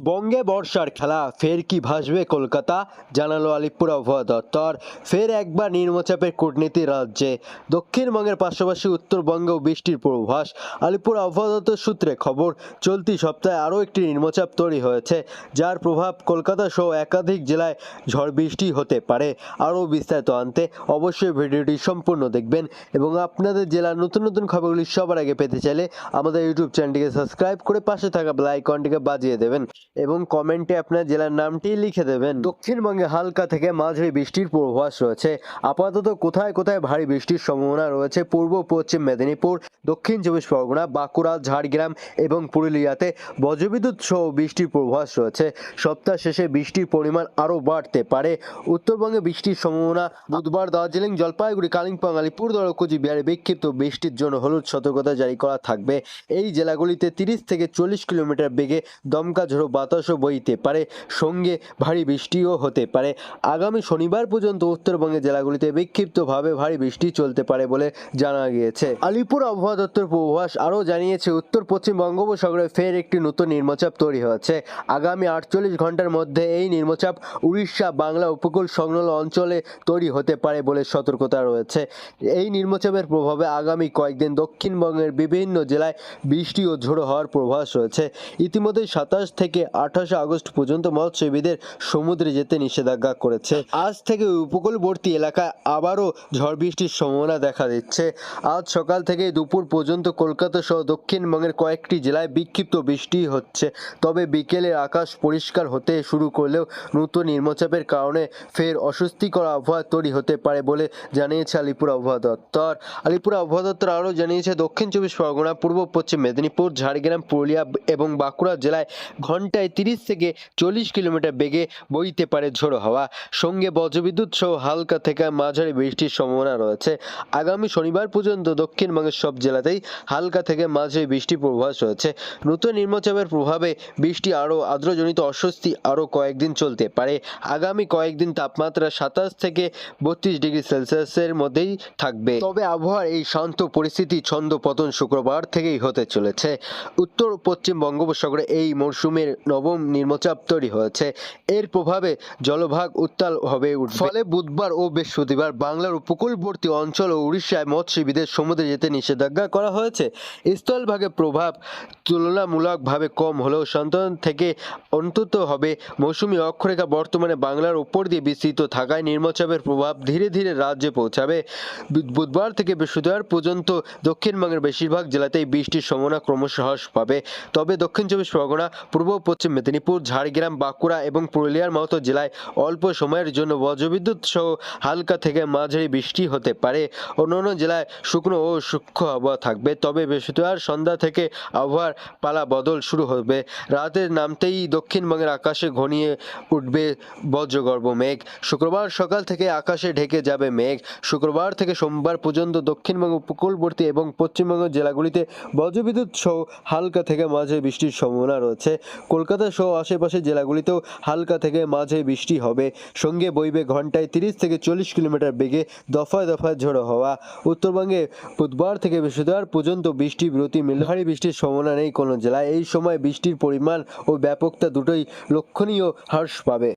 বঙ্গে বর্ষার খেলা, ফের কি ভাসবে কলকাতা? জানালো আলিপুর আবহাওয়া দপ্তর। ফের একবার নিম্নচাপের কূটনীতি রাজ্যে। দক্ষিণবঙ্গের পাশাপাশি উত্তরবঙ্গেও বৃষ্টির পূর্বাভাস। আলিপুর আবহাওয়া দপ্তর সূত্রে খবর, চলতি সপ্তাহে আরও একটি নিম্নচাপ তৈরি হয়েছে, যার প্রভাব কলকাতা সহ একাধিক জেলায় ঝড় বৃষ্টি হতে পারে। আরও বিস্তারিত আনতে অবশ্যই ভিডিওটি সম্পূর্ণ দেখবেন এবং আপনাদের জেলার নতুন নতুন খবরগুলি সবার আগে পেতে চাইলে আমাদের ইউটিউব চ্যানেলটিকে সাবস্ক্রাইব করে পাশে থাকা বেল আইকনটিকে বাজিয়ে দেবেন। এবং কমেন্টে আপনার জেলার নামটি লিখে দেবেন। দক্ষিণবঙ্গে হালকা থেকে মাঝারি বৃষ্টির পূর্বাভাস রয়েছে। আপাতত কোথায় কোথায় ভারী বৃষ্টির সম্ভাবনা রয়েছে? পূর্ব, পশ্চিম মেদিনীপুর, দক্ষিণ চব্বিশ পরগনা, বাঁকুড়া, ঝাড়গ্রাম এবং পুরুলিয়াতে বজ্রবিদ্যুৎ সহ বৃষ্টির পূর্বাভাস রয়েছে। সপ্তাহ শেষে বৃষ্টির পরিমাণ আরও বাড়তে পারে। উত্তরবঙ্গে বৃষ্টির সম্ভাবনা বুধবার দার্জিলিং, জলপাইগুড়ি, কালিম্পং, আলিপুরদুয়ার কোচবিহারে বিক্ষিপ্ত বৃষ্টির জন্য হলুদ সতর্কতা জারি করা থাকবে। এই জেলাগুলিতে তিরিশ থেকে চল্লিশ কিলোমিটার বেগে দমকা ঝোড়ো বাতাসও বইতে পারে, সঙ্গে ভারী বৃষ্টিও হতে পারে। আগামী শনিবার পর্যন্ত উত্তরবঙ্গের জেলাগুলিতে বিক্ষিপ্তভাবে ভারী বৃষ্টি চলতে পারে বলে জানা গিয়েছে। আলিপুর আবহাওয়া দপ্তর পূর্বাভাস আরও জানিয়েছে, উত্তর পশ্চিম বঙ্গোপসাগরে ফের একটি নতুন নিম্নচাপ তৈরি হয়েছে। আগামী আটচল্লিশ ঘণ্টার মধ্যে এই নিম্নচাপ উড়িষ্যা, বাংলা উপকূল সংলগ্ন অঞ্চলে তৈরি হতে পারে বলে সতর্কতা রয়েছে। এই নিম্নচাপের প্রভাবে আগামী কয়েকদিন দক্ষিণবঙ্গের বিভিন্ন জেলায় বৃষ্টি ও ঝোড়ো হওয়ার প্রভাস রয়েছে। ইতিমধ্যে সাতাশ থেকে আঠাশে আগস্ট পর্যন্ত মৎস্যজীবীদের সমুদ্রে যেতে নিষেধাজ্ঞা করেছে। আজ থেকে উপকূলবর্তী এলাকায় আবারও ঝড় বৃষ্টির সম্ভাবনা দেখা দিচ্ছে। আজ সকাল থেকে দুপুর পর্যন্ত কলকাতা সহ দক্ষিণবঙ্গের কয়েকটি জেলায় বিক্ষিপ্ত বৃষ্টি হচ্ছে। তবে বিকেলে আকাশ পরিষ্কার হতে শুরু করলেও নতুন নিম্নচাপের কারণে ফের অস্বস্তিকর আবহাওয়া তৈরি হতে পারে বলে জানিয়েছে আলিপুর আবহাওয়া দপ্তর। আলিপুর আবহাওয়া দপ্তর আরও জানিয়েছে, দক্ষিণ চব্বিশ পরগনা, পূর্ব পশ্চিম মেদিনীপুর, ঝাড়গ্রাম, পুরুলিয়া এবং বাঁকুড়া জেলায় ঘন্টায় তিরিশ থেকে চল্লিশ কিলোমিটার বেগে বইতে পারে ঝোড়ো হাওয়া। সঙ্গে বজ্রবিদ্যুৎ সহ হালকা থেকে মাঝারি বৃষ্টির সম্ভাবনা রয়েছে। আগামী শনিবার পর্যন্ত দক্ষিণবঙ্গের সব জেলাতেই হালকা থেকে মাঝারি বৃষ্টির পূর্বাভাস রয়েছে নতুন নিম্নচাপের প্রভাবে বৃষ্টি আরও আর্দ্রজনিত অস্বস্তি আরও কয়েকদিন চলতে পারে। আগামী কয়েকদিন তাপমাত্রা সাতাশ থেকে বত্রিশ ডিগ্রি সেলসিয়াসের মধ্যেই থাকবে। তবে আবহাওয়ার এই শান্ত পরিস্থিতি ছন্দ, পতন শুক্রবার থেকেই হতে চলেছে। উত্তর পশ্চিম বঙ্গোপসাগরে এই মরশুমের নবম নিম্নচাপ তৈরি হয়েছে। এর প্রভাবে জলভাগ উত্তাল হবে ফলে বুধবার ও বৃহস্পতিবার বাংলার উপকূলবর্তী অঞ্চল ও উড়িষ্যায় মৎস্যজীবীদের সমুদ্রে যেতে নিষেধাজ্ঞা করা হয়েছে। স্থলভাগের প্রভাব তুলনামূলকভাবে কম হলেও সন্তান থেকে অন্তত হবে মৌসুমি অক্ষরেখা বর্তমানে বাংলার উপর দিয়ে বিস্তৃত থাকায় নিম্নচাপের প্রভাব ধীরে ধীরে রাজ্যে পৌঁছাবে। বুধবার থেকে বৃহস্পতিবার পর্যন্ত দক্ষিণবঙ্গের বেশিরভাগ জেলাতেই বৃষ্টির সম্ভাবনা ক্রমশ হ্রাস পাবে। তবে দক্ষিণ চব্বিশ পরগনা, পূর্ব পশ্চিম মেদিনীপুর, ঝাড়গ্রাম, বাঁকুড়া এবং পুরুলিয়ার মতো জেলায় অল্প সময়ের জন্য বজ্রবিদ্যুৎ সহ হালকা থেকে মাঝারি বৃষ্টি হতে পারে। অন্যান্য জেলায় শুকনো ও সূক্ষ্ম আবহাওয়া থাকবে। তবে বৃহস্পতিবার সন্ধ্যা থেকে আবহাওয়ার পালা বদল শুরু হবে। রাতের নামতেই দক্ষিণবঙ্গের আকাশে ঘনিয়ে উঠবে বজ্রগর্ভ মেঘ। শুক্রবার সকাল থেকে আকাশে ঢেকে যাবে মেঘ। শুক্রবার থেকে সোমবার পর্যন্ত দক্ষিণবঙ্গ উপকূলবর্তী এবং পশ্চিমবঙ্গ জেলাগুলিতে বজ্রবিদ্যুৎ সহ হালকা থেকে মাঝে বৃষ্টির সম্ভাবনা রয়েছে। কলকাতা সহ আশেপাশের জেলাগুলিতেও হালকা থেকে মাঝে বৃষ্টি হবে। সঙ্গে বইবে ঘন্টায় তিরিশ থেকে চল্লিশ কিলোমিটার বেগে দফায় দফায় ঝোড়ো হওয়া। উত্তরবঙ্গে বুধবার থেকে বৃহস্পতিবার পর্যন্ত বৃষ্টি বিরতি মিলহারি ভারী বৃষ্টির সম্ভাবনা নেই কোনো জেলায়। এই সময় বৃষ্টির পরিমাণ ও ব্যাপকতা দুটোই লক্ষণীয় হ্রাস পাবে।